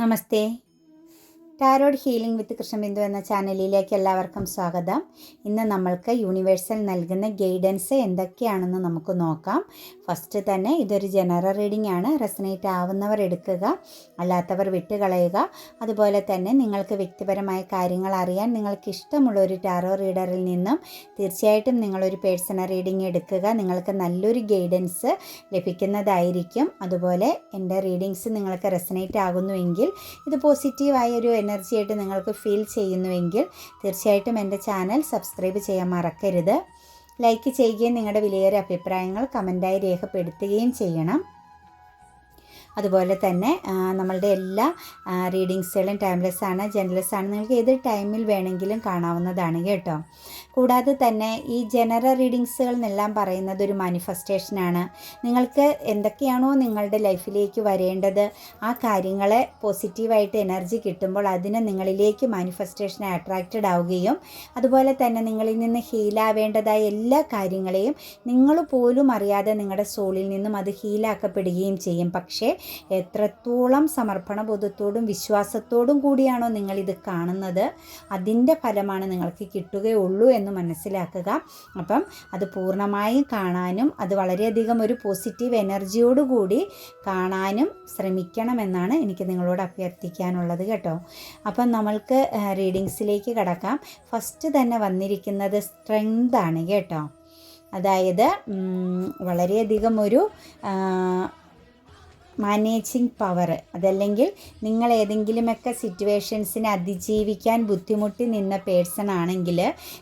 नमस्ते। Tarot healing വിത്ത് കൃഷ്ണബിന്ദു എന്ന ചാനലിലേക്ക് എല്ലാവർക്കും സ്വാഗതം. ഇന്ന് നമ്മൾക്ക് യൂണിവേഴ്സൽ നൽകുന്ന ഗൈഡൻസ് എന്തൊക്കെയാണെന്ന് നമുക്ക് നോക്കാം. ഫസ്റ്റ് തന്നെ ഇതൊരു ജനറൽ റീഡിംഗ് ആണ്. റെസനേറ്റ് ആവുന്നവർ എടുക്കുക അല്ലാത്തവർ വിട്ടുകളയുക. അതുപോലെ തന്നെ നിങ്ങൾക്ക് വ്യക്തിപരമായ കാര്യങ്ങൾ അറിയാൻ നിങ്ങൾക്ക് ഇഷ്ടമുള്ള ഒരു ടാറോ റീഡറിൽ നിന്നും തീർച്ചയായിട്ടും നിങ്ങളൊരു പേഴ്സണൽ റീഡിംഗ് എടുക്കുക. നിങ്ങൾക്ക് നല്ലൊരു ഗൈഡൻസ് ലഭിക്കുന്നതായിരിക്കും. അതുപോലെ എന്റെ റീഡിങ്സ് നിങ്ങൾക്ക് റെസനേറ്റ് ആകുന്നുവെങ്കിൽ ഇത് പോസിറ്റീവായ ഒരു എനർജി ആയിട്ട് നിങ്ങൾക്ക് ഫീൽ ചെയ്യുന്നുവെങ്കിൽ തീർച്ചയായിട്ടും എന്റെ ചാനൽ സബ്സ്ക്രൈബ് ചെയ്യാൻ മറക്കരുത്. ലൈക്ക് ചെയ്യുകയും നിങ്ങളുടെ വിലയേറിയ അഭിപ്രായങ്ങൾ കമന്റായി രേഖപ്പെടുത്തുകയും ചെയ്യണം. അതുപോലെ തന്നെ നമ്മളുടെ എല്ലാ റീഡിങ്സുകളും ടൈംലെസ് ആണ് ജനറൽസ് ആണ് നിങ്ങൾക്ക് ഏത് ടൈമിൽ വേണമെങ്കിലും കാണാവുന്നതാണ് കേട്ടോ. കൂടാതെ തന്നെ ഈ ജനറൽ റീഡിങ്സുകൾ എന്നെല്ലാം പറയുന്നത് ഒരു മാനിഫെസ്റ്റേഷനാണ് നിങ്ങൾക്ക് എന്തൊക്കെയാണോ നിങ്ങളുടെ ലൈഫിലേക്ക് വരേണ്ടത് ആ കാര്യങ്ങളെ പോസിറ്റീവായിട്ട് എനർജി കിട്ടുമ്പോൾ അതിനെ നിങ്ങളിലേക്ക് മാനിഫെസ്റ്റേഷനെ അട്രാക്റ്റഡ് ആവുകയും അതുപോലെ തന്നെ നിങ്ങളിൽ നിന്ന് ഹീലാവേണ്ടതായ എല്ലാ കാര്യങ്ങളെയും നിങ്ങൾ പോലും അറിയാതെ നിങ്ങളുടെ സോളിൽ നിന്നും അത് ഹീലാക്കപ്പെടുകയും ചെയ്യും. പക്ഷേ എത്രത്തോളം സമർപ്പണ ബോധത്തോടും വിശ്വാസത്തോടും കൂടിയാണോ നിങ്ങളിത് കാണുന്നത്? അതിന്റെ ഫലമാണ് നിങ്ങൾക്ക് കിട്ടുകയുള്ളൂ എന്ന് മനസ്സിലാക്കുക. അപ്പം അത് പൂർണമായും കാണാനും അത് വളരെയധികം ഒരു പോസിറ്റീവ് എനർജിയോടുകൂടി കാണാനും ശ്രമിക്കണമെന്നാണ് എനിക്ക് നിങ്ങളോട് അഭ്യർത്ഥിക്കാനുള്ളത് കേട്ടോ. അപ്പം നമ്മൾക്ക് റീഡിങ്സിലേക്ക് കടക്കാം. ഫസ്റ്റ് തന്നെ വന്നിരിക്കുന്നത് സ്ട്രെങ്ത് ആണ് കേട്ടോ. അതായത് വളരെയധികം ഒരു മാനേജിങ് പവർ അതല്ലെങ്കിൽ നിങ്ങൾ ഏതെങ്കിലുമൊക്കെ സിറ്റുവേഷൻസിനെ അതിജീവിക്കാൻ ബുദ്ധിമുട്ടി നിന്ന പേഴ്സൺ ആണെങ്കിൽ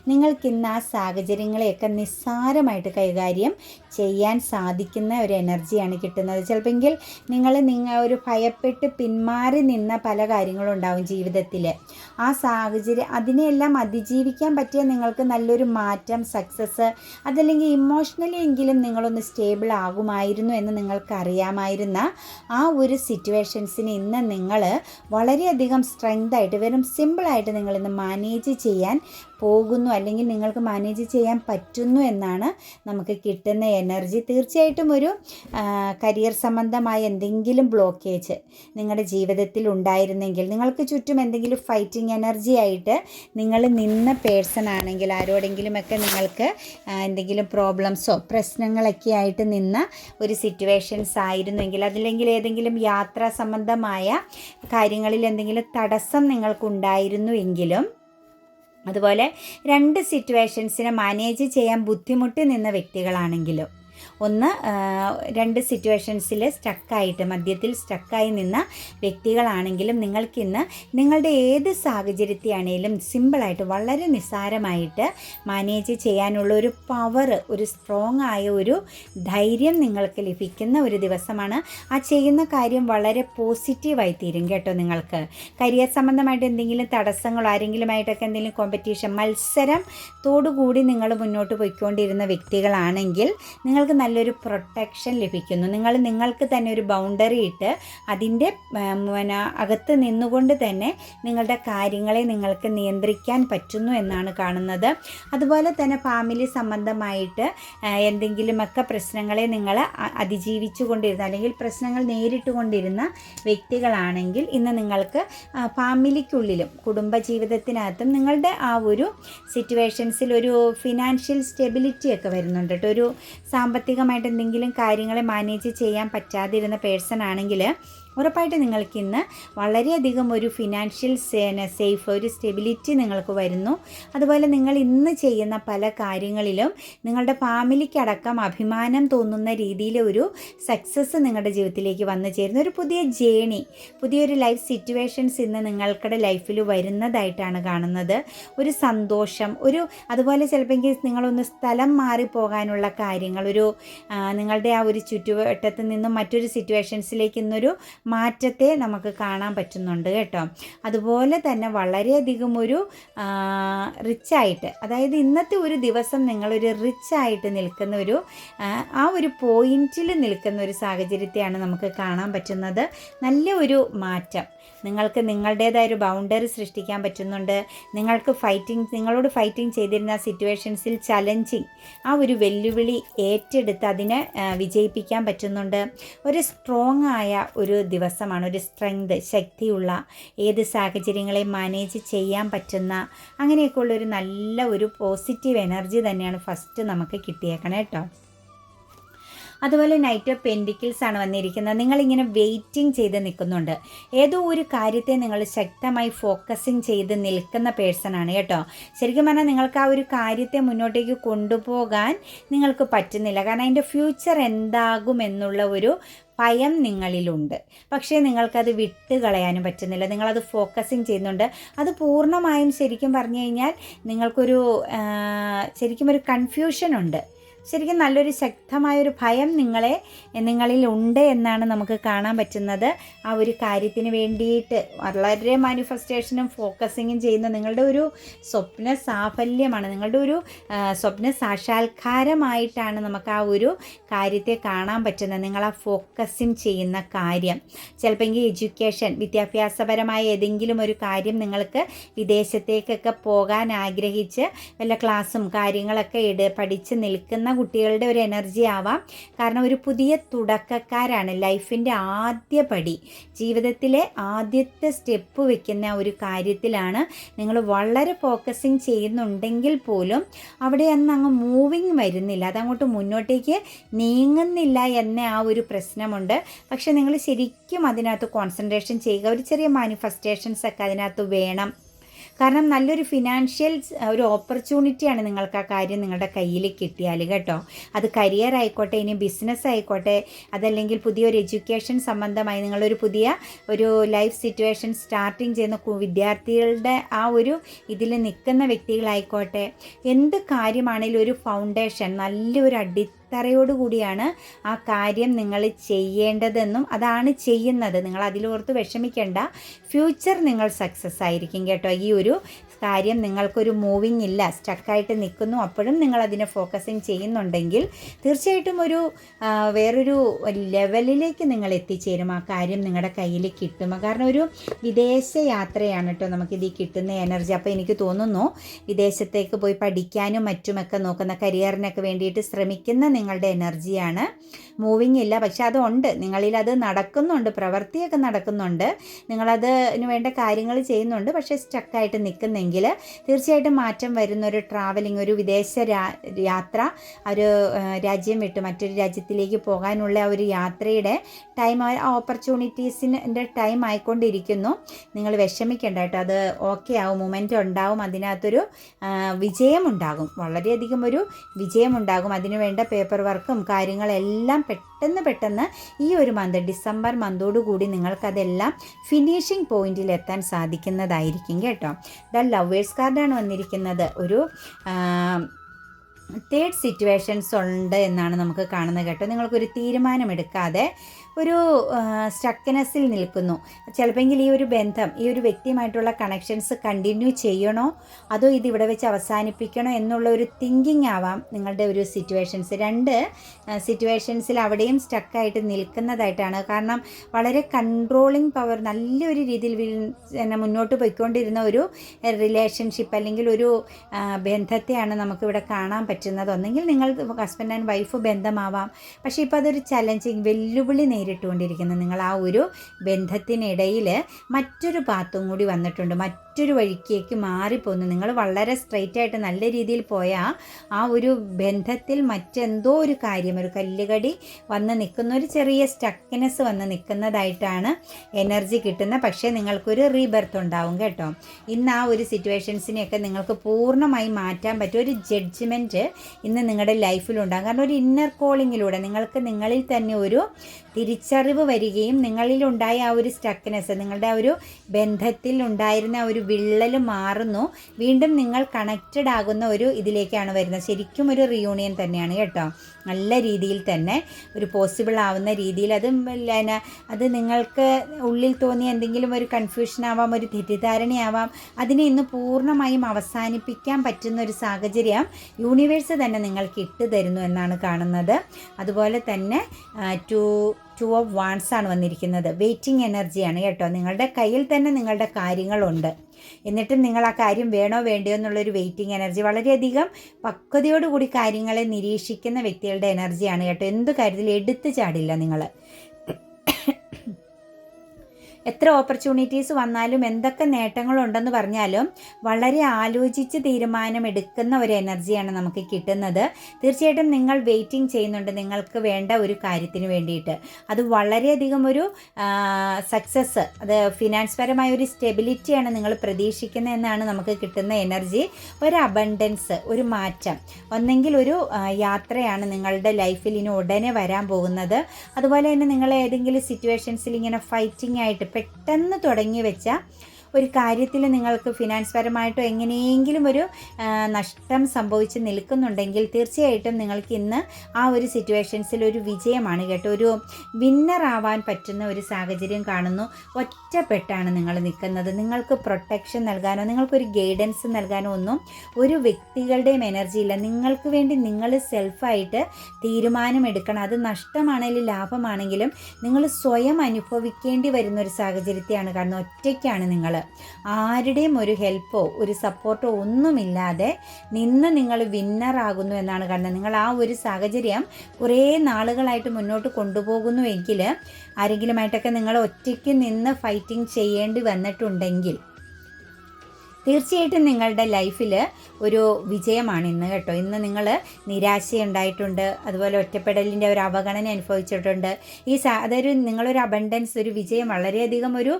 നിങ്ങൾക്ക് ഇന്ന് ആ സാഹചര്യങ്ങളെയൊക്കെ നിസ്സാരമായിട്ട് കൈകാര്യം ചെയ്യാൻ സാധിക്കുന്ന ഒരു എനർജിയാണ് കിട്ടുന്നത്. ചിലപ്പോൾ നിങ്ങൾ നിങ്ങൾ ഒരു ഭയപ്പെട്ട് പിന്മാറി നിന്ന പല കാര്യങ്ങളും ഉണ്ടാവും ജീവിതത്തിൽ ആ സാഹചര്യം അതിനെയെല്ലാം അതിജീവിക്കാൻ പറ്റിയ നിങ്ങൾക്ക് നല്ലൊരു മാറ്റം സക്സസ് അതല്ലെങ്കിൽ ഇമോഷണലി എങ്കിലും നിങ്ങളൊന്ന് സ്റ്റേബിൾ ആകുമായിരുന്നു എന്ന് നിങ്ങൾക്കറിയാമായിരുന്ന ആ ഒരു സിറ്റുവേഷൻസിന് ഇന്ന് നിങ്ങൾ വളരെയധികം സ്ട്രെങ്ത് ആയിട്ട് വെറും സിമ്പിളായിട്ട് നിങ്ങളിന്ന് മാനേജ് ചെയ്യാൻ പോകുന്നു അല്ലെങ്കിൽ നിങ്ങൾക്ക് മാനേജ് ചെയ്യാൻ പറ്റുന്നു എന്നാണ് നമുക്ക് കിട്ടുന്ന എനർജി തീർച്ചയായിട്ടും ഒരു കരിയർ സംബന്ധമായ എന്തെങ്കിലും ബ്ലോക്കേജ് നിങ്ങളുടെ ജീവിതത്തിൽ ഉണ്ടായിരുന്നെങ്കിൽ നിങ്ങൾക്ക് ചുറ്റും എന്തെങ്കിലും ഫൈറ്റിംഗ് എനർജി ആയിട്ട് നിങ്ങൾ നിന്ന പേഴ്സൺ ആണെങ്കിൽ ആരോടെങ്കിലുമൊക്കെ നിങ്ങൾക്ക് എന്തെങ്കിലും പ്രോബ്ലംസോ പ്രശ്നങ്ങളൊക്കെ ആയിട്ട് നിന്ന ഒരു സിറ്റുവേഷൻസ് ആയിരുന്നെങ്കിൽ അതില്ലെങ്കിൽ ഏതെങ്കിലും യാത്രാ സംബന്ധമായ കാര്യങ്ങളിൽ എന്തെങ്കിലും തടസ്സം നിങ്ങൾക്കുണ്ടായിരുന്നു എങ്കിലും അതുപോലെ രണ്ട് സിറ്റുവേഷൻസിനെ മാനേജ് ചെയ്യാൻ ബുദ്ധിമുട്ടി നിന്ന വ്യക്തികളാണെങ്കിലും. ഒന്ന് രണ്ട് സിറ്റുവേഷൻസിൽ സ്റ്റക്കായിട്ട് മദ്യത്തിൽ സ്റ്റക്കായി നിന്ന വ്യക്തികളാണെങ്കിലും നിങ്ങൾക്കിന്ന് നിങ്ങളുടെ ഏത് സാഹചര്യത്തെയാണേലും സിമ്പിളായിട്ട് വളരെ നിസ്സാരമായിട്ട് മാനേജ് ചെയ്യാനുള്ള ഒരു പവർ ഒരു സ്ട്രോങ് ആയ ഒരു ധൈര്യം നിങ്ങൾക്ക് ലഭിക്കുന്ന ഒരു ദിവസമാണ് ആ ചെയ്യുന്ന കാര്യം വളരെ പോസിറ്റീവായി തീരും കേട്ടോ നിങ്ങൾക്ക്. കരിയർ സംബന്ധമായിട്ട് എന്തെങ്കിലും തടസ്സങ്ങളോ ആരെങ്കിലുമായിട്ടൊക്കെ എന്തെങ്കിലും കോമ്പറ്റീഷൻ മത്സരം തോടുകൂടി നിങ്ങൾ മുന്നോട്ട് പോയിക്കൊണ്ടിരുന്ന വ്യക്തികളാണെങ്കിൽ നിങ്ങൾക്ക് നല്ലൊരു പ്രൊട്ടക്ഷൻ ലഭിക്കുന്നു. നിങ്ങൾ നിങ്ങൾക്ക് തന്നെ ഒരു ബൗണ്ടറി ഇട്ട് അതിന്റെ പിന്നെ അകത്ത് നിന്നുകൊണ്ട് തന്നെ നിങ്ങളുടെ കാര്യങ്ങളെ നിങ്ങൾക്ക് നിയന്ത്രിക്കാൻ പറ്റുന്നു എന്നാണ് കാണുന്നത്. അതുപോലെ തന്നെ ഫാമിലി സംബന്ധമായിട്ട് എന്തെങ്കിലുമൊക്കെ പ്രശ്നങ്ങളെ നിങ്ങൾ അതിജീവിച്ചു കൊണ്ടിരുന്ന അല്ലെങ്കിൽ പ്രശ്നങ്ങൾ നേരിട്ട് കൊണ്ടിരുന്ന വ്യക്തികളാണെങ്കിൽ ഇന്ന് നിങ്ങൾക്ക് ഫാമിലിക്കുള്ളിലും കുടുംബ ജീവിതത്തിനകത്തും നിങ്ങളുടെ ആ ഒരു സിറ്റുവേഷൻസിൽ ഒരു ഫിനാൻഷ്യൽ സ്റ്റെബിലിറ്റി ഒക്കെ വരുന്നുണ്ട് കേട്ടോ. ഒരു സാമ്പത്തികമായിട്ട് എന്തെങ്കിലും കാര്യങ്ങളെ മാനേജ് ചെയ്യാൻ പറ്റാതിരുന്ന പേഴ്സൺ ആണെങ്കിൽ ഉറപ്പായിട്ട് നിങ്ങൾക്ക് ഇന്ന് വളരെയധികം ഒരു ഫിനാൻഷ്യൽ സേഫ് ഒരു സ്റ്റെബിലിറ്റി നിങ്ങൾക്ക് വരുന്നു. അതുപോലെ നിങ്ങൾ ഇന്ന് ചെയ്യുന്ന പല കാര്യങ്ങളിലും നിങ്ങളുടെ ഫാമിലിക്കടക്കം അഭിമാനം തോന്നുന്ന രീതിയിൽ ഒരു സക്സസ് നിങ്ങളുടെ ജീവിതത്തിലേക്ക് വന്നു ചേരുന്ന. ഒരു പുതിയ ജേണി പുതിയൊരു ലൈഫ് സിറ്റുവേഷൻസ് ഇന്ന് നിങ്ങൾക്കുടെ ലൈഫിൽ വരുന്നതായിട്ടാണ് കാണുന്നത്. ഒരു സന്തോഷം ഒരു അതുപോലെ ചിലപ്പോൾ നിങ്ങളൊന്ന് സ്ഥലം മാറി പോകാനുള്ള കാര്യങ്ങൾ ഒരു നിങ്ങളുടെ ആ ഒരു ചുറ്റുവട്ടത്ത് നിന്നും മറ്റൊരു സിറ്റുവേഷൻസിലേക്ക് ഇന്നൊരു മാറ്റത്തെ നമുക്ക് കാണാൻ പറ്റുന്നുണ്ട് കേട്ടോ. അതുപോലെ തന്നെ വളരെയധികം ഒരു റിച്ചായിട്ട് അതായത് ഇന്നത്തെ ഒരു ദിവസം നിങ്ങളൊരു റിച്ചായിട്ട് നിൽക്കുന്ന ഒരു ആ, ഒരു പോയിന്റിൽ നിൽക്കുന്ന ഒരു സാഹചര്യത്തെയാണ് നമുക്ക് കാണാൻ പറ്റുന്നത്. നല്ല ഒരു മാറ്റം. നിങ്ങൾക്ക് നിങ്ങളുടേതായ ഒരു ബൗണ്ടറി സൃഷ്ടിക്കാൻ പറ്റുന്നുണ്ട്. നിങ്ങൾക്ക് ഫൈറ്റിംഗ് നിങ്ങളോട് ഫൈറ്റിംഗ് ചെയ്തിരുന്ന സിറ്റുവേഷൻസിൽ ചലഞ്ചിങ് ആ ഒരു വെല്ലുവിളി ഏറ്റെടുത്ത് അതിനെ വിജയിപ്പിക്കാൻ പറ്റുന്നുണ്ട്. ഒരു സ്ട്രോങ് ആയ ഒരു ദിവസമാണ് ഒരു സ്ട്രെങ്ത് ശക്തിയുള്ള ഏത് സാഹചര്യങ്ങളെ മാനേജ് ചെയ്യാൻ പറ്റുന്ന അങ്ങനെയൊക്കെ ഒരു നല്ല ഒരു പോസിറ്റീവ് എനർജി തന്നെയാണ് ഫസ്റ്റ് നമുക്ക് കിട്ടിയേക്കണേ കേട്ടോ അതുപോലെ നൈറ്റ് ഓഫ് പെൻഡിക്കിൾസ് ആണ് വന്നിരിക്കുന്നത്. നിങ്ങളിങ്ങനെ വെയിറ്റിംഗ് ചെയ്ത് നിൽക്കുന്നുണ്ട്. ഏതോ ഒരു കാര്യത്തെ നിങ്ങൾ ശക്തമായി ഫോക്കസിങ് ചെയ്ത് നിൽക്കുന്ന പേഴ്സൺ ആണ് കേട്ടോ. ശരിക്കും പറഞ്ഞാൽ നിങ്ങൾക്ക് ആ ഒരു കാര്യത്തെ മുന്നോട്ടേക്ക് കൊണ്ടുപോകാൻ നിങ്ങൾക്ക് പറ്റുന്നില്ല. കാരണം അതിന്റെ ഫ്യൂച്ചർ എന്താകും എന്നുള്ള ഒരു ഭയം നിങ്ങളിലുണ്ട്. പക്ഷേ നിങ്ങൾക്കത് വിട്ട് കളയാനും പറ്റുന്നില്ല. നിങ്ങളത് ഫോക്കസിങ് ചെയ്യുന്നുണ്ട്. അത് പൂർണമായും ശരിക്കും പറഞ്ഞു കഴിഞ്ഞാൽ നിങ്ങൾക്കൊരു ശരിക്കും ഒരു കൺഫ്യൂഷൻ ഉണ്ട്. ശരിക്കും നല്ലൊരു ശക്തമായൊരു ഭയം നിങ്ങളെ നിങ്ങളിൽ ഉണ്ട് എന്നാണ് നമുക്ക് കാണാൻ പറ്റുന്നത്. ആ ഒരു കാര്യത്തിന് വേണ്ടിയിട്ട് വളരെ മാനിഫെസ്റ്റേഷനും ഫോക്കസിങ്ങും ചെയ്യുന്ന നിങ്ങളുടെ ഒരു സ്വപ്ന സാഫല്യമാണ്. നിങ്ങളുടെ ഒരു സ്വപ്ന സാക്ഷാത്കാരമായിട്ടാണ് നമുക്ക് ആ ഒരു കാര്യത്തെ കാണാൻ പറ്റുന്നത്. നിങ്ങൾ ആ ഫോക്കസിങ് ചെയ്യുന്ന കാര്യം. ചിലപ്പോൾ എഡ്യൂക്കേഷൻ വിദ്യാഭ്യാസപരമായ ഏതെങ്കിലും ഒരു കാര്യം നിങ്ങൾക്ക് വിദേശത്തേക്കൊക്കെ പോകാൻ ആഗ്രഹിച്ച് വല്ല ക്ലാസ്സും കാര്യങ്ങളൊക്കെ ഇട് പഠിച്ച് നിൽക്കുന്ന കുട്ടികളുടെ ഒരു എനർജി ആവാം. കാരണം ഒരു പുതിയ തുടക്കക്കാരാണ് ലൈഫിന്റെ ആദ്യ പടി. ജീവിതത്തിലെ ആദ്യത്തെ സ്റ്റെപ്പ് വെക്കുന്ന ഒരു കാര്യത്തിലാണ് നിങ്ങൾ വളരെ ഫോക്കസിങ് ചെയ്യുന്നുണ്ടെങ്കിൽ പോലും അവിടെ അന്ന് അങ്ങ് മൂവിങ് വരുന്നില്ല. അതങ്ങോട്ട് മുന്നോട്ടേക്ക് നീങ്ങുന്നില്ല എന്ന ആ ഒരു പ്രശ്നമുണ്ട്. പക്ഷെ നിങ്ങൾ ശരിക്കും അതിനകത്ത് കോൺസെൻട്രേഷൻ ചെയ്യുക. ഒരു ചെറിയ മാനിഫെസ്റ്റേഷൻസ് ഒക്കെ അതിനകത്ത് വേണം. കാരണം നല്ലൊരു ഫിനാൻഷ്യൽ ഒരു ഓപ്പർച്യൂണിറ്റിയാണ് നിങ്ങൾക്ക് ആ കാര്യം നിങ്ങളുടെ കയ്യിൽ കിട്ടിയാൽ കേട്ടോ. അത് കരിയർ ആയിക്കോട്ടെ ഇനി ബിസിനസ് ആയിക്കോട്ടെ അതല്ലെങ്കിൽ പുതിയൊരു എഡ്യൂക്കേഷൻ സംബന്ധമായി നിങ്ങളൊരു പുതിയ ഒരു ലൈഫ് സിറ്റുവേഷൻ സ്റ്റാർട്ടിങ് ചെയ്യുന്ന വിദ്യാർത്ഥികളുടെ ആ ഒരു ഇതിൽ നിൽക്കുന്ന വ്യക്തികളായിക്കോട്ടെ എന്ത് കാര്യമാണെങ്കിലും ഒരു ഫൗണ്ടേഷൻ നല്ലൊരു അടിത്തറയോട് കൂടിയാണ് ആ കാര്യം നിങ്ങൾ ചെയ്യേണ്ടതെന്നും അതാണ് ചെയ്യുന്നത്. നിങ്ങൾ അതിലോർത്ത് വിഷമിക്കേണ്ട. ഫ്യൂച്ചർ നിങ്ങൾ സക്സസ് ആയിരിക്കും കേട്ടോ. ഈ ഒരു കാര്യം നിങ്ങൾക്കൊരു മൂവിങ് ഇല്ല. സ്റ്റക്കായിട്ട് നിൽക്കുന്നു. അപ്പോഴും നിങ്ങൾ അതിനെ ഫോക്കസിങ് ചെയ്യുന്നുണ്ടെങ്കിൽ തീർച്ചയായിട്ടും ഒരു വേറൊരു ലെവലിലേക്ക് നിങ്ങൾ എത്തിച്ചേരും. ആ കാര്യം നിങ്ങളുടെ കയ്യിൽ കിട്ടും. കാരണം ഒരു വിദേശ യാത്രയാണ് കേട്ടോ നമുക്കിത് കിട്ടുന്ന എനർജി അപ്പോൾ എനിക്ക് തോന്നുന്നു വിദേശത്തേക്ക് പോയി പഠിക്കാനും മറ്റുമൊക്കെ നോക്കുന്ന കരിയറിനൊക്കെ വേണ്ടിയിട്ട് ശ്രമിക്കുന്ന നിങ്ങളുടെ എനർജിയാണ്. മൂവിങ് ഇല്ല പക്ഷെ അതുണ്ട്. നിങ്ങളിൽ അത് നടക്കുന്നുണ്ട്. പ്രവൃത്തിയൊക്കെ നടക്കുന്നുണ്ട്. നിങ്ങളതിന് വേണ്ട കാര്യങ്ങൾ ചെയ്യുന്നുണ്ട്. പക്ഷേ സ്റ്റക്കായിട്ട് നിൽക്കുന്നെങ്കിൽ തീർച്ചയായിട്ടും മാറ്റം വരുന്ന ഒരു ട്രാവലിംഗ് ഒരു വിദേശ യാത്ര ഒരു രാജ്യം വിട്ട് മറ്റൊരു രാജ്യത്തിലേക്ക് പോകാനുള്ള ഒരു യാത്രയുടെ ടൈം ആ ഓപ്പർച്യൂണിറ്റീസിന്റെ ടൈം ആയിക്കൊണ്ടിരിക്കുന്നു. നിങ്ങൾ വിഷമിക്കേണ്ട കേട്ടോ. അത് ഓക്കെ ആവും. മൊമെന്റ് ഉണ്ടാവും. അതിനകത്തൊരു വിജയമുണ്ടാകും. വളരെയധികം ഒരു വിജയമുണ്ടാകും. അതിനുവേണ്ട പേപ്പർ വർക്കും കാര്യങ്ങളെല്ലാം പെട്ടെന്ന് പെട്ടെന്ന് ഈ ഒരു മന്ത് ഡിസംബർ മന്തോടു കൂടി നിങ്ങൾക്കതെല്ലാം ഫിനിഷിംഗ് പോയിന്റിൽ എത്താൻ സാധിക്കുന്നതായിരിക്കും കേട്ടോ. ദ ലവേഴ്സ് കാർഡാണ് വന്നിരിക്കുന്നത്. ഒരു തേർഡ് സിറ്റുവേഷൻസ് ഉണ്ട് എന്നാണ് നമുക്ക് കാണുന്നത് കേട്ടോ. നിങ്ങൾക്കൊരു തീരുമാനമെടുക്കാതെ ഒരു സ്റ്റക്കനെസ്സിൽ നിൽക്കുന്നു. ചിലപ്പോൾ ഈ ഒരു ബന്ധം ഈ ഒരു വ്യക്തിയുമായിട്ടുള്ള കണക്ഷൻസ് കണ്ടിന്യൂ ചെയ്യണോ? അതോ ഇത് ഇവിടെ വെച്ച് അവസാനിപ്പിക്കണോ? എന്നുള്ള ഒരു തിങ്കിങ് ആവാം നിങ്ങളുടെ ഒരു സിറ്റുവേഷൻസ് രണ്ട് സിറ്റുവേഷൻസിൽ അവിടെയും സ്റ്റക്കായിട്ട് നിൽക്കുന്നതായിട്ടാണ്. കാരണം വളരെ കൺട്രോളിങ് പവർ നല്ലൊരു രീതിയിൽ പിന്നെ മുന്നോട്ട് പോയിക്കൊണ്ടിരുന്ന ഒരു റിലേഷൻഷിപ്പ് അല്ലെങ്കിൽ ഒരു ബന്ധത്തെയാണ് നമുക്കിവിടെ കാണാൻ പറ്റുന്നത്. ഒന്നെങ്കിൽ നിങ്ങൾ ഹസ്ബൻഡ് ആൻഡ് വൈഫ് ബന്ധമാവാം. പക്ഷേ ഇപ്പോൾ അതൊരു ചലഞ്ചിങ് വെല്ലുവിളി നേരിട്ടുകൊണ്ടിരിക്കുന്നു. നിങ്ങൾ ആ ഒരു ബന്ധത്തിനിടയിൽ മറ്റൊരു പാത്തും കൂടി വന്നിട്ടുണ്ട്. മറ്റൊരു വഴിക്കേക്ക് മാറിപ്പോന്നു. നിങ്ങൾ വളരെ സ്ട്രെയിറ്റ് ആയിട്ട് നല്ല രീതിയിൽ പോയ ആ ഒരു ബന്ധത്തിൽ മറ്റെന്തോ ഒരു കാര്യം ഒരു കല്ലുകടി വന്ന് നിൽക്കുന്ന ഒരു ചെറിയ സ്റ്റക്കിനെസ് വന്ന് നിൽക്കുന്നതായിട്ടാണ് എനർജി കിട്ടുന്നത്. പക്ഷേ നിങ്ങൾക്കൊരു റീബർത്ത് ഉണ്ടാവും കേട്ടോ. ഇന്ന് ആ ഒരു സിറ്റുവേഷൻസിനെയൊക്കെ നിങ്ങൾക്ക് പൂർണമായി മാറ്റാൻ പറ്റും. ഒരു ജഡ്ജ്മെന്റ് ഇന്ന് നിങ്ങളുടെ ലൈഫിലുണ്ടാകും കാരണം ഒരു ഇന്നർ കോളിങ്ങിലൂടെ നിങ്ങൾക്ക് നിങ്ങളിൽ തന്നെ ഒരു തിരിച്ചറിവ് വരികയും നിങ്ങളിലുണ്ടായ ആ ഒരു സ്റ്റക്നെസ് നിങ്ങളുടെ ആ ഒരു ബന്ധത്തിൽ ഉണ്ടായിരുന്ന ആ ഒരു വിള്ളൽ മാറുന്നു. വീണ്ടും നിങ്ങൾ കണക്റ്റഡ് ആകുന്ന ഒരു ഇതിലേക്കാണ് വരുന്നത്. ശരിക്കും ഒരു റിയൂണിയൻ തന്നെയാണ് കേട്ടോ. നല്ല രീതിയിൽ തന്നെ ഒരു പോസിബിൾ ആവുന്ന രീതിയിൽ അത് പിന്നെ അത് നിങ്ങൾക്ക് ഉള്ളിൽ തോന്നിയ എന്തെങ്കിലും ഒരു കൺഫ്യൂഷൻ ആവാം ഒരു തെറ്റിദ്ധാരണയാവാം അതിനെ ഇന്ന് പൂർണമായും അവസാനിപ്പിക്കാൻ പറ്റുന്ന ഒരു സാഹചര്യം യൂണിവേഴ്സ് തന്നെ നിങ്ങൾക്ക് ഇട്ട് തരുന്നു എന്നാണ് കാണുന്നത്. അതുപോലെ തന്നെ ടു ടു ഓഫ് വാൺസ് ആണ് വന്നിരിക്കുന്നത്. വെയിറ്റിംഗ് എനർജിയാണ് കേട്ടോ. നിങ്ങളുടെ കയ്യിൽ തന്നെ നിങ്ങളുടെ കാര്യങ്ങളുണ്ട്. എന്നിട്ടും നിങ്ങൾ ആ കാര്യം വേണോ വേണ്ടയോ എന്നുള്ളൊരു വെയിറ്റിംഗ് എനർജി വളരെയധികം പക്വതയോടുകൂടി കാര്യങ്ങളെ നിരീക്ഷിക്കുന്ന വ്യക്തികളുടെ എനർജിയാണ് കേട്ടോ. എന്ത് കാര്യത്തിൽ എടുത്തു ചാടില്ല നിങ്ങൾ. എത്ര ഓപ്പർച്യൂണിറ്റീസ് വന്നാലും എന്തൊക്കെ നേട്ടങ്ങളുണ്ടെന്ന് പറഞ്ഞാലും വളരെ ആലോചിച്ച് തീരുമാനമെടുക്കുന്ന ഒരു എനർജിയാണ് നമുക്ക് കിട്ടുന്നത്. തീർച്ചയായിട്ടും നിങ്ങൾ വെയിറ്റിംഗ് ചെയ്യുന്നുണ്ട്. നിങ്ങൾക്ക് വേണ്ട ഒരു കാര്യത്തിന് വേണ്ടിയിട്ട്. അത് വളരെയധികം ഒരു സക്സസ് അത് ഫിനാൻസ് പരമായ ഒരു സ്റ്റെബിലിറ്റിയാണ് നിങ്ങൾ പ്രതീക്ഷിക്കുന്നത് എന്നാണ് നമുക്ക് കിട്ടുന്ന എനർജി ഒരു അബണ്ടൻസ് ഒരു മാറ്റം ഒന്നെങ്കിൽ ഒരു യാത്രയാണ് നിങ്ങളുടെ ലൈഫിൽ ഇനി ഉടനെ വരാൻ പോകുന്നത്. അതുപോലെ തന്നെ നിങ്ങൾ ഏതെങ്കിലും സിറ്റുവേഷൻസിൽ ഇങ്ങനെ ഫൈറ്റിംഗ് ആയിട്ട് പെട്ടെന്ന് തുടങ്ങി വെച്ച ഒരു കാര്യത്തിൽ നിങ്ങൾക്ക് ഫിനാൻസ് പരമായിട്ടോ എങ്ങനെയെങ്കിലും ഒരു നഷ്ടം സംഭവിച്ച് നിൽക്കുന്നുണ്ടെങ്കിൽ തീർച്ചയായിട്ടും നിങ്ങൾക്ക് ഇന്ന് ആ ഒരു സിറ്റുവേഷൻസിൽ ഒരു വിജയമാണ് കേട്ടോ. ഒരു വിന്നർ ആവാൻ പറ്റുന്ന ഒരു സാഹചര്യം കാണുന്നു. ഒറ്റപ്പെട്ടാണ് നിങ്ങൾ നിൽക്കുന്നത്. നിങ്ങൾക്ക് പ്രൊട്ടക്ഷൻ നൽകാനോ നിങ്ങൾക്കൊരു ഗൈഡൻസ് നൽകാനോ ഒന്നും ഒരു വ്യക്തികളുടെയും എനർജി ഇല്ല. നിങ്ങൾക്ക് വേണ്ടി നിങ്ങൾ സെൽഫായിട്ട് തീരുമാനമെടുക്കണം. അത് നഷ്ടമാണെങ്കിലും ലാഭമാണെങ്കിലും നിങ്ങൾ സ്വയം അനുഭവിക്കേണ്ടി വരുന്ന ഒരു സാഹചര്യത്തെയാണ് കാരണം ഒറ്റയ്ക്കാണ് നിങ്ങൾ. ആരുടെയും ഒരു ഹെൽപ്പോ ഒരു സപ്പോർട്ടോ ഒന്നുമില്ലാതെ നിന്ന് നിങ്ങൾ വിന്നറാകുന്നു എന്നാണ് കാണുന്നത് നിങ്ങൾ ആ ഒരു സാഹചര്യം കുറേ നാളുകളായിട്ട് മുന്നോട്ട് കൊണ്ടുപോകുന്നു എങ്കിൽ ആരെങ്കിലുമായിട്ടൊക്കെ നിങ്ങൾ ഒറ്റയ്ക്ക് നിന്ന് ഫൈറ്റിംഗ് ചെയ്യേണ്ടി വന്നിട്ടുണ്ടെങ്കിൽ തീർച്ചയായിട്ടും നിങ്ങളുടെ ലൈഫിൽ ഒരു വിജയമാണ് ഇന്ന് കേട്ടോ. ഇന്ന് നിങ്ങൾ നിരാശയുണ്ടായിട്ടുണ്ട് അതുപോലെ ഒറ്റപ്പെടലിന്റെ ഒരു അവഗണന അനുഭവിച്ചിട്ടുണ്ട്. ഈ അതൊരു നിങ്ങളൊരു അബണ്ടൻസ് ഒരു വിജയം വളരെയധികം ഒരു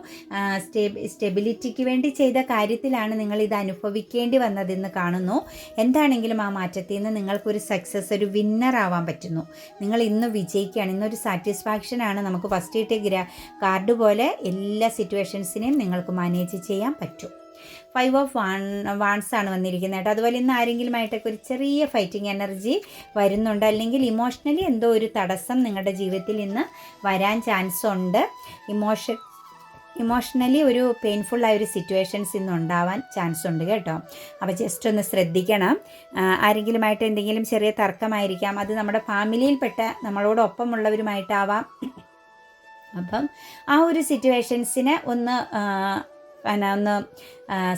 സ്റ്റെബിലിറ്റിക്ക് വേണ്ടി ചെയ്ത കാര്യത്തിലാണ് നിങ്ങൾ ഇത് അനുഭവിക്കേണ്ടി വന്നതെന്ന് കാണുന്നു. എന്താണെങ്കിലും ആ മാറ്റത്തിൽ നിന്ന് നിങ്ങൾക്കൊരു സക്സസ് ഒരു വിന്നർ ആവാൻ പറ്റുന്നു. നിങ്ങൾ ഇന്ന് വിജയിക്കുകയാണ് ഇന്നൊരു സാറ്റിസ്ഫാക്ഷനാണ് നമുക്ക് ഫസ്റ്റ് കിട്ടിയ കാർഡ് പോലെ എല്ലാ സിറ്റുവേഷൻസിനെയും നിങ്ങൾക്ക് മാനേജ് ചെയ്യാൻ പറ്റും. ഫൈവ് ഓഫ് വൺ വാൺസ് ആണ് വന്നിരിക്കുന്നത് കേട്ടോ. അതുപോലെ ഇന്ന് ആരെങ്കിലുമായിട്ടൊക്കെ ഒരു ചെറിയ ഫൈറ്റിംഗ് എനർജി വരുന്നുണ്ട്. അല്ലെങ്കിൽ ഇമോഷണലി എന്തോ ഒരു തടസ്സം നിങ്ങളുടെ ജീവിതത്തിൽ ഇന്ന് വരാൻ ചാൻസ് ഉണ്ട്. ഇമോഷൻ ഇമോഷണലി ഒരു പെയിൻഫുൾ ആയ ഒരു സിറ്റുവേഷൻസ് ഇന്ന് ഉണ്ടാവാൻ ചാൻസ് ഉണ്ട് കേട്ടോ. അപ്പോൾ ജസ്റ്റ് ഒന്ന് ശ്രദ്ധിക്കണം. ആരെങ്കിലുമായിട്ട് എന്തെങ്കിലും ചെറിയ തർക്കമായിരിക്കാം. അത് നമ്മുടെ ഫാമിലിയിൽപ്പെട്ട നമ്മളോടൊപ്പമുള്ളവരുമായിട്ടാവാം. അപ്പം ആ ഒരു സിറ്റുവേഷൻസിനെ ഒന്ന് ഒന്ന്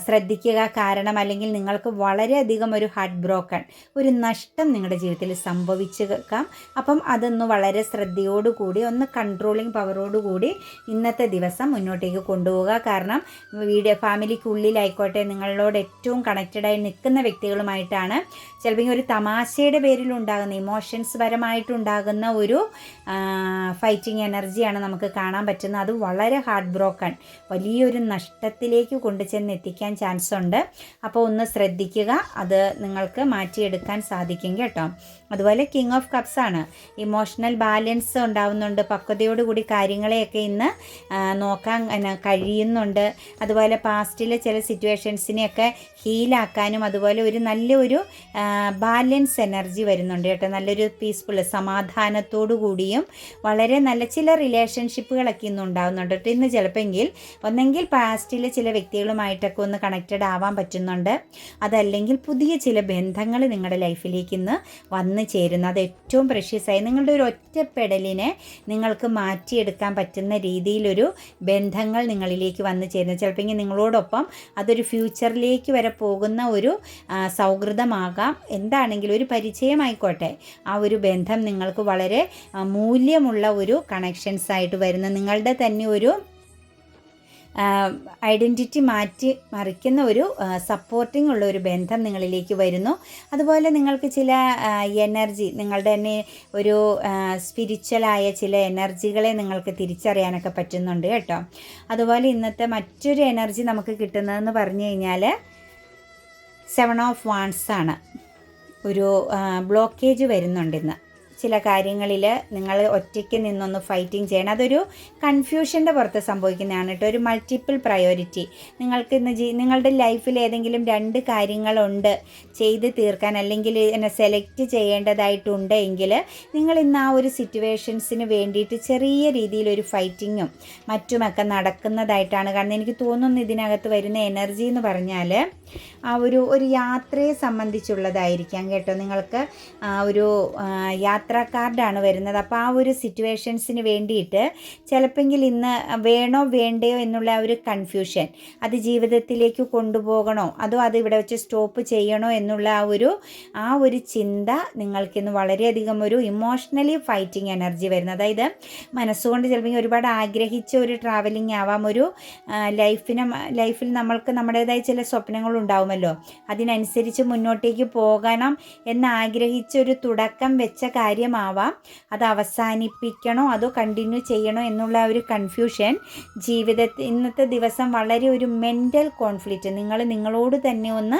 ശ്രദ്ധിക്കുക കാരണം അല്ലെങ്കിൽ നിങ്ങൾക്ക് വളരെയധികം ഒരു ഹാർട്ട് ബ്രോക്കൺ ഒരു നഷ്ടം നിങ്ങളുടെ ജീവിതത്തിൽ സംഭവിച്ചേക്കാം അപ്പം അതൊന്ന് വളരെ ശ്രദ്ധയോടുകൂടി ഒന്ന് കൺട്രോളിങ് പവറോടുകൂടി ഇന്നത്തെ ദിവസം മുന്നോട്ടേക്ക് കൊണ്ടുപോകുക കാരണം വീഡിയോ ഫാമിലിക്കുള്ളിലായിക്കോട്ടെ നിങ്ങളോട് ഏറ്റവും കണക്റ്റഡായി നിൽക്കുന്ന വ്യക്തികളുമായിട്ടാണ് ചിലപ്പോൾ ഒരു തമാശയുടെ പേരിൽ ഉണ്ടാകുന്ന ഇമോഷൻസ് പരമായിട്ടുണ്ടാകുന്ന ഒരു ഫൈറ്റിംഗ് എനർജിയാണ് നമുക്ക് കാണാൻ പറ്റുന്നത്. അത് വളരെ ഹാർട്ട് ബ്രോക്കൺ വലിയൊരു നഷ്ടത്തിലേക്ക് കൊണ്ടുചെന്ന് എത്തിക്കാൻ ചാൻസ് ഉണ്ട്. അപ്പോൾ ഒന്ന് ശ്രദ്ധിക്കുക. അത് നിങ്ങൾക്ക് മാറ്റിയെടുക്കാൻ സാധിക്കും കേട്ടോ. അതുപോലെ കിങ് ഓഫ് കപ്സ് ആണ്. ഇമോഷണൽ ബാലൻസ് ഉണ്ടാവുന്നുണ്ട്. പക്വതയോടുകൂടി കാര്യങ്ങളെയൊക്കെ ഇന്ന് നോക്കാൻ കഴിയുന്നുണ്ട്. അതുപോലെ പാസ്റ്റിലെ ചില സിറ്റുവേഷൻസിനെയൊക്കെ ഹീലാക്കാനും അതുപോലെ ഒരു നല്ലൊരു ബാലൻസ് എനർജി വരുന്നുണ്ട് കേട്ടോ. നല്ലൊരു പീസ്ഫുൾ സമാധാനത്തോടു കൂടിയും വളരെ നല്ല ചില റിലേഷൻഷിപ്പുകളൊക്കെ ഇന്ന് ഉണ്ടാകുന്നുണ്ട് കേട്ടോ. ഇന്ന് ചിലപ്പോൾ ഒന്നെങ്കിൽ പാസ്റ്റിലെ ചില വ്യക്തികളുമായിട്ടൊക്കെ ഒന്ന് കണക്റ്റഡ് ആവാൻ പറ്റുന്നുണ്ട്. അതല്ലെങ്കിൽ പുതിയ ചില ബന്ധങ്ങൾ നിങ്ങളുടെ ലൈഫിലേക്ക് ഇന്ന് വന്നു ചേരുന്നു. അത് ഏറ്റവും പ്രഷ്യസായി നിങ്ങളുടെ ഒരു ഒറ്റപ്പെടലിനെ നിങ്ങൾക്ക് മാറ്റിയെടുക്കാൻ പറ്റുന്ന രീതിയിലൊരു ബന്ധങ്ങൾ നിങ്ങളിലേക്ക് വന്നു ചേരുന്നു. ചിലപ്പോൾ നിങ്ങളോടൊപ്പം അതൊരു ഫ്യൂച്ചറിലേക്ക് വരെ പോകുന്ന ഒരു സൗഹൃദമാകാം. എന്താണെങ്കിലും ഒരു പരിചയമായിക്കോട്ടെ. ആ ഒരു ബന്ധം നിങ്ങൾക്ക് വളരെ മൂല്യമുള്ള ഒരു കണക്ഷൻസ് ആയിട്ട് വരുന്ന നിങ്ങളുടെ തന്നെ ഒരു ഐഡന്റിറ്റി മാറ്റി മറിക്കുന്ന ഒരു സപ്പോർട്ടിംഗ് ഉള്ള ഒരു ബന്ധം നിങ്ങളിലേക്ക് വരുന്നു. അതുപോലെ നിങ്ങൾക്ക് ചില എനർജി നിങ്ങളുടെ തന്നെ ഒരു സ്പിരിച്വലായ ചില എനർജികളെ നിങ്ങൾക്ക് തിരിച്ചറിയാനൊക്കെ പറ്റുന്നുണ്ട് കേട്ടോ. അതുപോലെ ഇന്നത്തെ മറ്റൊരു എനർജി നമുക്ക് കിട്ടുന്നതെന്ന് പറഞ്ഞു കഴിഞ്ഞാൽ സെവൻ ഓഫ് വാൺസ് ആണ്. ഒരു ബ്ലോക്കേജ് വരുന്നുണ്ട് ഇന്ന്. ചില കാര്യങ്ങളിൽ നിങ്ങൾ ഒറ്റയ്ക്ക് നിന്നൊന്ന് ഫൈറ്റിംഗ് ചെയ്യണം. അതൊരു കൺഫ്യൂഷന്റെ പുറത്ത് സംഭവിക്കുന്നതാണ് കേട്ടോ. ഒരു മൾട്ടിപ്പിൾ പ്രയോറിറ്റി നിങ്ങൾക്ക് ഇന്ന് ജീ നിങ്ങളുടെ ലൈഫിൽ ഏതെങ്കിലും രണ്ട് കാര്യങ്ങളുണ്ട് ചെയ്ത് തീർക്കാൻ അല്ലെങ്കിൽ എന്നെ സെലക്ട് ചെയ്യേണ്ടതായിട്ടുണ്ട് എങ്കിൽ നിങ്ങൾ ഇന്ന് ആ ഒരു സിറ്റുവേഷൻസിന് വേണ്ടിയിട്ട് ചെറിയ രീതിയിലൊരു ഫൈറ്റിങ്ങും മറ്റുമൊക്കെ നടക്കുന്നതായിട്ടാണ് കാരണം എനിക്ക് തോന്നുന്നു ഇതിനകത്ത് വരുന്ന എനർജി എന്ന് പറഞ്ഞാൽ ആ ഒരു ഒരു യാത്രയെ സംബന്ധിച്ചുള്ളതായിരിക്കാം കേട്ടോ. നിങ്ങൾക്ക് ആ ഒരു യാത്ര യാത്രാ കാർഡാണ് വരുന്നത്. അപ്പോൾ ആ ഒരു സിറ്റുവേഷൻസിന് വേണ്ടിയിട്ട് ചിലപ്പെങ്കിൽ ഇന്ന് വേണോ വേണ്ടയോ എന്നുള്ള ഒരു കൺഫ്യൂഷൻ. അത് ജീവിതത്തിലേക്ക് കൊണ്ടുപോകണോ? അതോ അത് ഇവിടെ വെച്ച് സ്റ്റോപ്പ് ചെയ്യണോ എന്നുള്ള ആ ഒരു ആ ഒരു ചിന്ത നിങ്ങൾക്കിന്ന് വളരെയധികം ഒരു ഇമോഷണലി ഫൈറ്റിംഗ് എനർജി വരുന്നത്. അതായത് മനസ്സുകൊണ്ട് ചിലപ്പോൾ ഒരുപാട് ആഗ്രഹിച്ച ഒരു ട്രാവലിംഗ് ആവാം. ഒരു ലൈഫിന് ലൈഫിൽ നമ്മൾക്ക് നമ്മുടേതായ ചില സ്വപ്നങ്ങൾ ഉണ്ടാവുമല്ലോ. അതിനനുസരിച്ച് മുന്നോട്ടേക്ക് പോകണം എന്ന് ആഗ്രഹിച്ച ഒരു തുടക്കം വെച്ച കാര്യമാവാം. അത് അവസാനിപ്പിക്കണോ? അതോ കണ്ടിന്യൂ ചെയ്യണോ എന്നുള്ള ഒരു കൺഫ്യൂഷൻ ജീവിതത്തിൽ ഇന്നത്തെ ദിവസം വളരെ ഒരു മെന്റൽ കോൺഫ്ലിക്റ്റ് നിങ്ങൾ നിങ്ങളോട് തന്നെ ഒന്ന്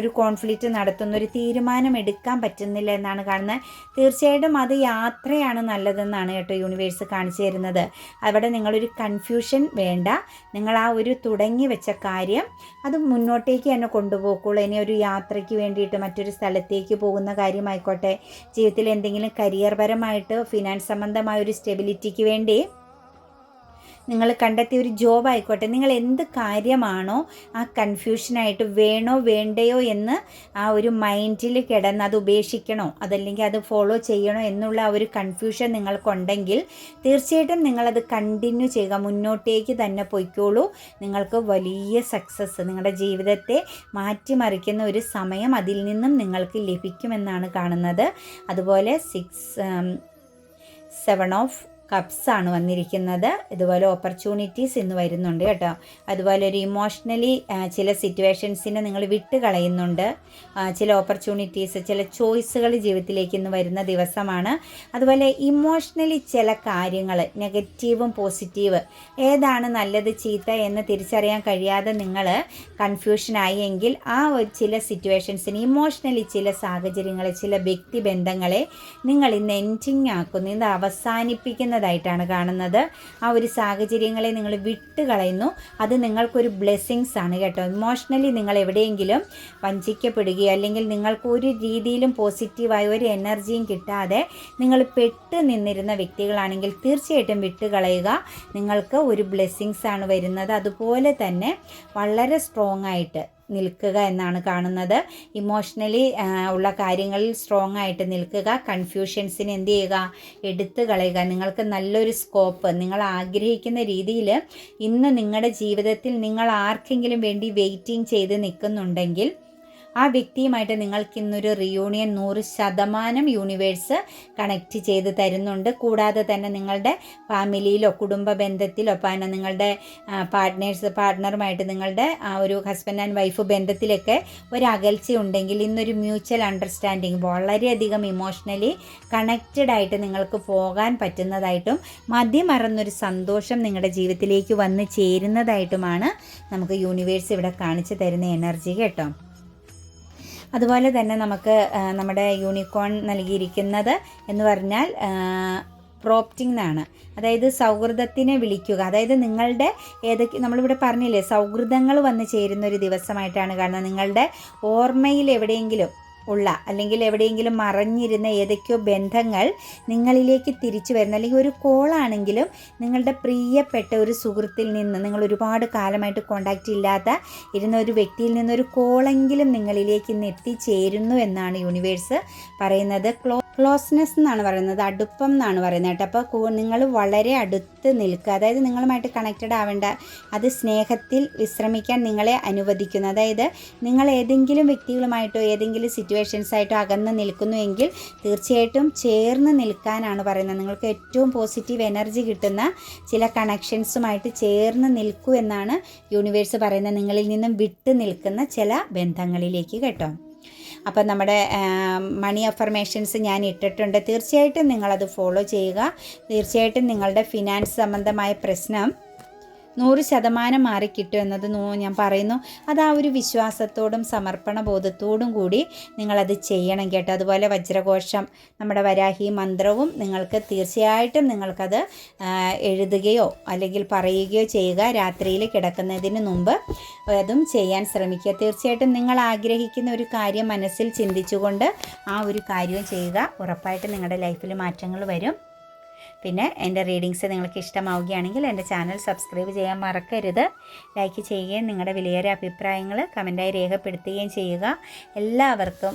ഒരു കോൺഫ്ലിക്റ്റ് നടത്തുന്ന ഒരു തീരുമാനം എടുക്കാൻ പറ്റുന്നില്ല എന്നാണ് കാണുന്നത്. തീർച്ചയായിട്ടും അത് യാത്രയാണ് നല്ലതെന്നാണ് കേട്ടോ യൂണിവേഴ്സ് കാണിച്ചു തരുന്നത്. അവിടെ നിങ്ങളൊരു കൺഫ്യൂഷൻ വേണ്ട. നിങ്ങൾ ആ ഒരു തുടങ്ങി വെച്ച കാര്യം അത് മുന്നോട്ടേക്ക് തന്നെ കൊണ്ടുപോക്കുള്ളൂ ഇനി ഒരു യാത്രയ്ക്ക് വേണ്ടിയിട്ട് മറ്റൊരു സ്ഥലത്തേക്ക് പോകുന്ന കാര്യമായിക്കോട്ടെ. ജീവിതത്തിൽ എന്തെങ്കിലും കരിയർ പരമായിട്ട് ഫിനാൻസ് സംബന്ധമായ ഒരു സ്റ്റെബിലിറ്റിക്ക് വേണ്ടി നിങ്ങൾ കണ്ടെത്തിയ ഒരു ജോബ് ആയിക്കോട്ടെ. നിങ്ങൾ എന്ത് കാര്യമാണോ ആ കൺഫ്യൂഷനായിട്ട് വേണോ വേണ്ടയോ എന്ന് ആ ഒരു മൈൻഡിൽ കിടന്ന് അത് ഉപേക്ഷിക്കണോ അതല്ലെങ്കിൽ അത് ഫോളോ ചെയ്യണോ എന്നുള്ള ആ ഒരു കൺഫ്യൂഷൻ നിങ്ങൾക്കുണ്ടെങ്കിൽ തീർച്ചയായിട്ടും നിങ്ങളത് കണ്ടിന്യൂ ചെയ്യുക. മുന്നോട്ടേക്ക് തന്നെ പൊയ്ക്കോളൂ. നിങ്ങൾക്ക് വലിയ സക്സസ് നിങ്ങളുടെ ജീവിതത്തെ മാറ്റിമറിക്കുന്ന ഒരു സമയം അതിൽ നിന്നും നിങ്ങൾക്ക് ലഭിക്കുമെന്നാണ് കാണുന്നത്. അതുപോലെ സിക്സ് സെവൻ ഓഫ് കപ്സ് ആണ് വന്നിരിക്കുന്നത്. ഇതുപോലെ ഓപ്പർച്യൂണിറ്റീസ് ഇന്ന് വരുന്നുണ്ട് കേട്ടോ. അതുപോലെ ഒരു ഇമോഷണലി ചില സിറ്റുവേഷൻസിനെ നിങ്ങൾ വിട്ട് കളയുന്നുണ്ട്. ചില ഓപ്പർച്യൂണിറ്റീസ് ചില ചോയ്സുകൾ ജീവിതത്തിലേക്ക് ഇന്ന് വരുന്ന ദിവസമാണ്. അതുപോലെ ഇമോഷണലി ചില കാര്യങ്ങൾ നെഗറ്റീവും പോസിറ്റീവ് ഏതാണ് നല്ലത് ചീത്ത എന്ന് തിരിച്ചറിയാൻ കഴിയാതെ നിങ്ങൾ കൺഫ്യൂഷനായി എങ്കിൽ ആ ഒരു ചില സിറ്റുവേഷൻസിന് ഇമോഷണലി ചില സാഹചര്യങ്ങളെ ചില വ്യക്തിബന്ധങ്ങളെ നിങ്ങൾ ഇന്ന് എൻഡിങ് ആക്കുന്നു. ഇന്ന് അവസാനിപ്പിക്കുന്ന ചെയ്യുന്നതായിട്ടാണ് കാണുന്നത്. ആ ഒരു സാഹചര്യങ്ങളെ നിങ്ങൾ വിട്ട് കളയുന്നു അത് നിങ്ങൾക്കൊരു ബ്ലെസ്സിങ്സ് ആണ് കേട്ടോ. ഇമോഷണലി നിങ്ങൾ എവിടെയെങ്കിലും വഞ്ചിക്കപ്പെടുകയോ അല്ലെങ്കിൽ നിങ്ങൾക്ക് ഒരു രീതിയിലും പോസിറ്റീവായ ഒരു എനർജിയും കിട്ടാതെ നിങ്ങൾ പെട്ട് നിന്നിരുന്ന വ്യക്തികളാണെങ്കിൽ തീർച്ചയായിട്ടും വിട്ടുകളയുക. നിങ്ങൾക്ക് ഒരു ബ്ലെസ്സിങ്സ് ആണ് വരുന്നത്. അതുപോലെ തന്നെ വളരെ സ്ട്രോങ് ആയിട്ട് നിൽക്കുക എന്നാണ് കാണുന്നത്. ഇമോഷണലി ഉള്ള കാര്യങ്ങളിൽ സ്ട്രോങ് ആയിട്ട് നിൽക്കുക കൺഫ്യൂഷൻസിന് എന്ത് ചെയ്യുക? എടുത്തു കളയുക. നിങ്ങൾക്ക് നല്ലൊരു സ്കോപ്പ് നിങ്ങൾ ആഗ്രഹിക്കുന്ന രീതിയിൽ ഇന്ന് നിങ്ങളുടെ ജീവിതത്തിൽ നിങ്ങൾ ആർക്കെങ്കിലും വേണ്ടി വെയിറ്റിംഗ് ചെയ്ത് നിൽക്കുന്നുണ്ടെങ്കിൽ ആ വ്യക്തിയുമായിട്ട് നിങ്ങൾക്ക് ഇന്നൊരു റിയൂണിയൻ നൂറ് ശതമാനം യൂണിവേഴ്സ് കണക്റ്റ് ചെയ്ത് തരുന്നുണ്ട്. കൂടാതെ തന്നെ നിങ്ങളുടെ ഫാമിലിയിലോ കുടുംബ ബന്ധത്തിലോ പിന്നെ നിങ്ങളുടെ പാർട്ട്നേഴ്സ് പാർട്ട്ണറുമായിട്ട് നിങ്ങളുടെ ആ ഒരു ഹസ്ബൻഡ് ആൻഡ് വൈഫ് ബന്ധത്തിലൊക്കെ ഒരു അകൽച്ച ഉണ്ടെങ്കിൽ ഇന്നൊരു മ്യൂച്വൽ അണ്ടർസ്റ്റാൻഡിങ് വളരെയധികം ഇമോഷണലി കണക്റ്റഡ് ആയിട്ട് നിങ്ങൾക്ക് പോകാൻ പറ്റുന്നതായിട്ടും മതിമറന്നൊരു സന്തോഷം നിങ്ങളുടെ ജീവിതത്തിലേക്ക് വന്ന് ചേരുന്നതായിട്ടുമാണ് നമുക്ക് യൂണിവേഴ്സ് ഇവിടെ കാണിച്ചു തരുന്ന എനർജി കേട്ടോ. അതുപോലെ തന്നെ നമുക്ക് നമ്മുടെ യൂണിക്കോൺ നൽകിയിരിക്കുന്നത് എന്ന് പറഞ്ഞാൽ പ്രോപ്റ്റിംഗ് എന്നാണ് അതായത് സൗഹൃദത്തിനെ വിളിക്കുക. അതായത് നിങ്ങളുടെ ഏതൊക്കെ നമ്മളിവിടെ പറഞ്ഞില്ലേ സൗഹൃദങ്ങൾ വന്ന് ചേരുന്ന ഒരു ദിവസമായിട്ടാണ് കാരണം നിങ്ങളുടെ ഓർമ്മയിൽ എവിടെയെങ്കിലും ഉള്ള അല്ലെങ്കിൽ എവിടെയെങ്കിലും മറഞ്ഞിരുന്ന ഏതൊക്കെയോ ബന്ധങ്ങൾ നിങ്ങളിലേക്ക് തിരിച്ചു വരുന്ന അല്ലെങ്കിൽ ഒരു കോളാണെങ്കിലും നിങ്ങളുടെ പ്രിയപ്പെട്ട ഒരു സുഹൃത്തിൽ നിന്ന് നിങ്ങൾ ഒരുപാട് കാലമായിട്ട് കോണ്ടാക്റ്റ് ഇല്ലാത്ത ഇരുന്ന ഒരു വ്യക്തിയിൽ നിന്നൊരു കോളെങ്കിലും നിങ്ങളിലേക്ക് ഇന്ന് എത്തിച്ചേരുന്നു എന്നാണ് യൂണിവേഴ്സ് പറയുന്നത്. ക്ലോ ക്ലോസ്നെസ് എന്നാണ് പറയുന്നത് അടുപ്പം എന്നാണ് പറയുന്നത് കേട്ടോ. അപ്പോൾ നിങ്ങൾ വളരെ അടുത്ത് നിൽക്കുക. അതായത് നിങ്ങളുമായിട്ട് കണക്റ്റഡ് ആവേണ്ട അത് സ്നേഹത്തിൽ വിശ്രമിക്കാൻ നിങ്ങളെ അനുവദിക്കുന്നു. അതായത് നിങ്ങൾ ഏതെങ്കിലും വ്യക്തികളുമായിട്ടോ ഏതെങ്കിലും സിറ്റുവേഷൻസായിട്ടോ അകന്ന് നിൽക്കുന്നുവെങ്കിൽ തീർച്ചയായിട്ടും ചേർന്ന് നിൽക്കാനാണ് പറയുന്നത്. നിങ്ങൾക്ക് ഏറ്റവും പോസിറ്റീവ് എനർജി കിട്ടുന്ന ചില കണക്ഷൻസുമായിട്ട് ചേർന്ന് നിൽക്കൂ എന്നാണ് യൂണിവേഴ്സ് പറയുന്നത്. നിങ്ങളിൽ നിന്നും വിട്ടു നിൽക്കുന്ന ചില ബന്ധങ്ങളിലേക്ക് കേട്ടോ. അപ്പം നമ്മുടെ മണി അഫർമേഷൻസ് ഞാൻ ഇട്ടിട്ടുണ്ട്. തീർച്ചയായിട്ടും നിങ്ങളത് ഫോളോ ചെയ്യുക. തീർച്ചയായിട്ടും നിങ്ങളുടെ ഫിനാൻസ് സംബന്ധമായ പ്രശ്നം നൂറ് ശതമാനം മാറിക്കിട്ടും എന്നത് ഞാൻ പറയുന്നു. അത് ആ ഒരു വിശ്വാസത്തോടും സമർപ്പണ ബോധത്തോടും കൂടി നിങ്ങളത് ചെയ്യണം കേട്ടോ. അതുപോലെ വജ്രഘോഷം നമ്മുടെ വരാഹി മന്ത്രവും നിങ്ങൾക്ക് തീർച്ചയായിട്ടും നിങ്ങൾക്കത് എഴുതുകയോ അല്ലെങ്കിൽ പറയുകയോ ചെയ്യുക രാത്രിയിൽ കിടക്കുന്നതിന് മുമ്പ് അതും ചെയ്യാൻ ശ്രമിക്കുക. തീർച്ചയായിട്ടും നിങ്ങൾ ആഗ്രഹിക്കുന്ന ഒരു കാര്യം മനസ്സിൽ ചിന്തിച്ചുകൊണ്ട് ആ ഒരു കാര്യവും ചെയ്യുക. ഉറപ്പായിട്ടും നിങ്ങളുടെ ലൈഫിൽ മാറ്റങ്ങൾ വരും. പിന്നെ എന്റെ റീഡിങ്സ് നിങ്ങൾക്ക് ഇഷ്ടമാവുകയാണെങ്കിൽ എന്റെ ചാനൽ സബ്സ്ക്രൈബ് ചെയ്യാൻ മറക്കരുത്. ലൈക്ക് ചെയ്യുകയും നിങ്ങളുടെ വിലയേറിയ അഭിപ്രായങ്ങൾ കമന്റായി രേഖപ്പെടുത്തുകയും ചെയ്യുക. എല്ലാവർക്കും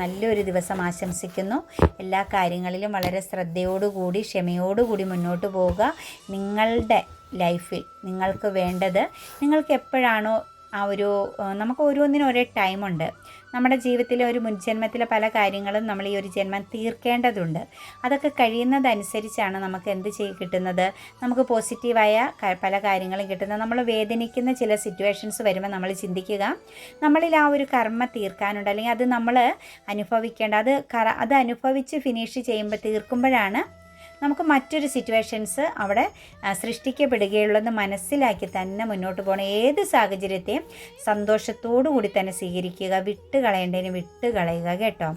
നല്ലൊരു ദിവസം ആശംസിക്കുന്നു. എല്ലാ കാര്യങ്ങളിലും വളരെ ശ്രദ്ധയോടുകൂടി ക്ഷമയോടുകൂടി മുന്നോട്ട് പോവുക. നിങ്ങളുടെ ലൈഫിൽ നിങ്ങൾക്ക് വേണ്ടത് നിങ്ങൾക്ക് എപ്പോഴാണോ ആ ഒരു നമുക്ക് ഓരോന്നിനും ഒരേ ടൈമുണ്ട് നമ്മുടെ ജീവിതത്തിലെ ഒരു മുൻജന്മത്തിലെ പല കാര്യങ്ങളും നമ്മൾ ഈ ഒരു ജന്മം തീർക്കേണ്ടതുണ്ട്. അതൊക്കെ കഴിയുന്നതനുസരിച്ചാണ് നമുക്ക് എന്ത് ചെയ്യ കിട്ടുന്നത്? നമുക്ക് പോസിറ്റീവായ പല കാര്യങ്ങളും കിട്ടുന്നത്. നമ്മൾ വേദനിക്കുന്ന ചില സിറ്റുവേഷൻസ് വരുമ്പോൾ നമ്മൾ ചിന്തിക്കുക നമ്മളിൽ ആ ഒരു കർമ്മ തീർക്കാനുണ്ട്. അല്ലെങ്കിൽ അത് നമ്മൾ അനുഭവിക്കേണ്ട അത് അത് അനുഭവിച്ച് ഫിനിഷ് ചെയ്യുമ്പോൾ തീർക്കുമ്പോഴാണ് നമുക്ക് മറ്റൊരു സിറ്റുവേഷൻസ് അവിടെ സൃഷ്ടിക്കപ്പെടുകയുള്ളൂ എന്ന് മനസ്സിലാക്കി തന്നെ മുന്നോട്ട് പോകണം. ഏത് സാഹചര്യത്തെയും സന്തോഷത്തോടു കൂടി തന്നെ സ്വീകരിക്കുക വിട്ട് കളയേണ്ടതിന് വിട്ട് കളയുക കേട്ടോ.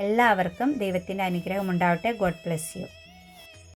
എല്ലാവർക്കും ദൈവത്തിന്റെ അനുഗ്രഹം ഉണ്ടാവട്ടെ. God bless you